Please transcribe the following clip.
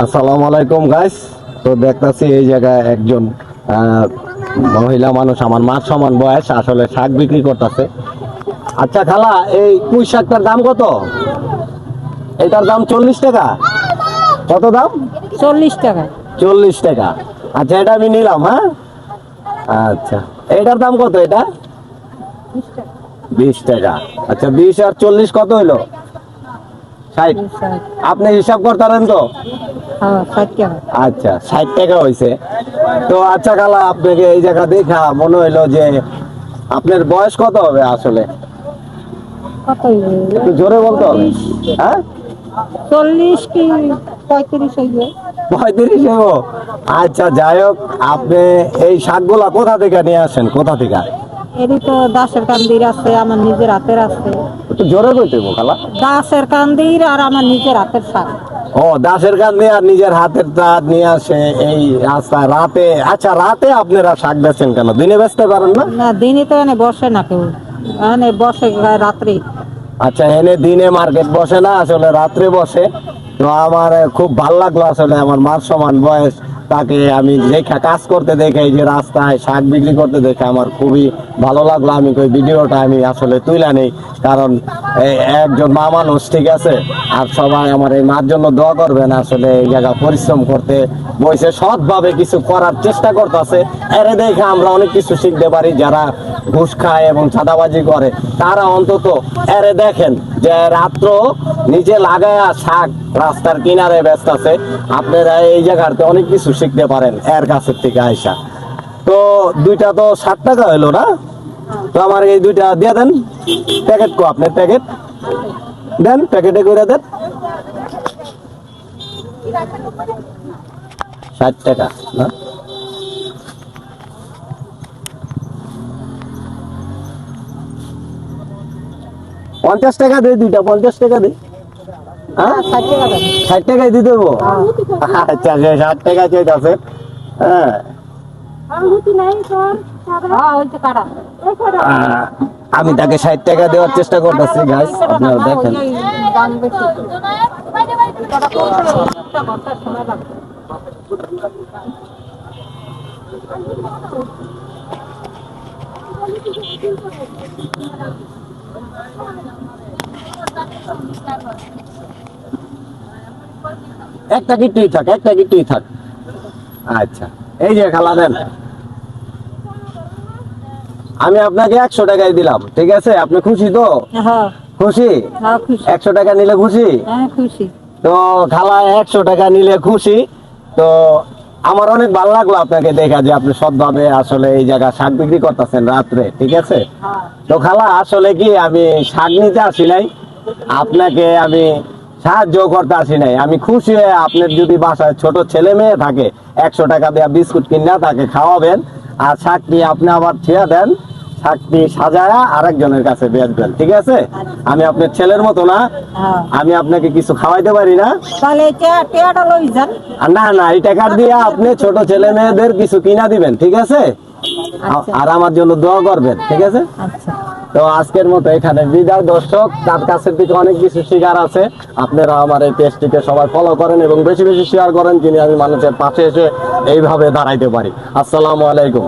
আসসালামু আলাইকুম গাইস তো দেখতাছি এই জায়গায় একজন মহিলা মানুষ আমার মার সমান বয়স আসলে শাক বিক্রি করতেছে। আচ্ছা খালা এই পুঁই শাকটার দাম কত? এটার দাম চল্লিশ টাকা। কত দাম? চল্লিশ টাকা। চল্লিশ টাকা। আচ্ছা এটা আমি নিলাম হ্যাঁ? আচ্ছা এটার দাম কত এটা? বিশ টাকা। আচ্ছা বিশ আর চল্লিশ কত হইল? ষাট? আপনি হিসাব করতারেন তো? হ্যাঁ আচ্ছা ষাট টাকা হয়েছে তো আচ্ছা কালা আপনাকে এই জায়গা দেখা মনে হইল যে আপনার বয়স কত হবে আসলে? একটু জোরে বলতে? হবে হ্যাঁ? চল্লিশ কি পঁয়ত্রিশ হইবে? পঁয়ত্রিশ আচ্ছা যাই হোক আপনি এই শাকগুলা কোথা থেকে নিয়ে আসেন? কোথা থেকে? এরই তো দাসের কান্দির আছে আমার নিজের হাতের আছে। একটু জোরে হইবো খালা। দাসের কান্দির আর আমার নিজের হাতের শাক ও দাসের কাজ নিয়ে আর নিজের হাতের তাঁত নিয়ে আসে এই রাস্তায় রাতে। আচ্ছা রাতে আপনারা শাক বেচেন কেন? দিনে বেচতে পারেন না? না দিনই তো এনে বসে না কেউ। এনে বসে রাত্রি। আচ্ছা এনে দিনে মার্কেট বসে না আসলে রাত্রে বসে। তো আমার খুব ভালো লাগল আসলে আমার মার সমান বয়স। তাকে আমি দেখা, কাজ করতে দেখে এই যে রাস্তায় শাক বিক্রি করতে দেখে আমার খুবই ভালো লাগল। আমি ওই ভিডিওটা আমি আসলে তুলে নেই, কারণ একজন মা মানুষ, ঠিক আছে? আর সবাই আমার এই মার জন্য দোয়া করবেন, আসলে এই জায়গা পরিশ্রম করতে। বসে সৎভাবে কিছু করার চেষ্টা করতেছে। এরে দেখে আমরা অনেক কিছু শিখতে পারি, যারা ঘুষ খায় এবং চাঁদাবাজি করে, তারা অন্তত এরে দেখেন যে রাত্র নিজে লাগায়া শাক রাস্তার কিনারে ব্যস্ত আছে আপনারা এই জায়গাতে অনেক কিছু শিখতে পারেন এর কাছের থেকে আইসা। তো দুইটা তো ষাট টাকা হইল না? তো আমার এই দুইটা দিয়ে দেন। প্যাকেট কো আপনার প্যাকেট। দেন প্যাকেটে করে দেন। ষাট টাকা না? পঞ্চাশ টাকা দে দুইটা পঞ্চাশ টাকা দে। হ্যাঁ ষাট টাকায় দিয়ে দেবো? আচ্ছা ষাট টাকা চাইতেছে হ্যাঁ। হ্যাঁ আমি তাকে ষাট টাকা দেওয়ার চেষ্টা করতেছি গাছ আপনারা দেখেন। একটা কিটুই থাক, একটা কিটুই থাক। আচ্ছা এই যে খালা দেন। আমি আপনাকে একশো টাকায় দিলাম ঠিক আছে? আপনি খুশি তো? হ্যাঁ। খুশি? হ্যাঁ একশো টাকা নিলে খুশি? হ্যাঁ তো খালা একশো টাকা নিলে খুশি। তো আমার অনেক ভালো লাগল আপনাকে দেখা যে আপনি সৎভাবে আসলে এই জায়গা শাক বিক্রি করতেছেন রাত্রে ঠিক আছে? তো খালা আসলে কি আমি শাক নিতে আসি নাই? আপনাকে আমি সাহায্য করতে আসি নাই। আমি খুশি হয়ে আপনার যদি বাসায় ছোট ছেলে মেয়ে থাকে একশো টাকা দেওয়া বিস্কুট কিনা তাকে খাওয়াবেন আর শাক নিয়ে আপনি আবার ছেড়ে দেন শাকটি সাজায়া আরেকজনের কাছে বেচবেন ঠিক আছে? আমি আপনার ছেলের মতো না। হ্যাঁ। আমি আপনাকে কিছু খাওয়াইতে পারি না। না না এই টাকা দিয়ে আপনি ছোট ছেলে মেয়েদের কিছু কিনা দিবেন ঠিক আছে? আর আমার জন্য দোয়া করবেন ঠিক আছে? আচ্ছা। তো আজকের মতো এখানে বিদায় দর্শক। তার কাছের দিকে অনেক কিছু শিকার আছে। আপনারা আমার এই পেজটিকে সবাই ফলো করেন এবং বেশি বেশি শেয়ার করেন যিনি আমি মানুষের পাশে এসে এইভাবে দাঁড়াইতে পারি। আসসালামু আলাইকুম।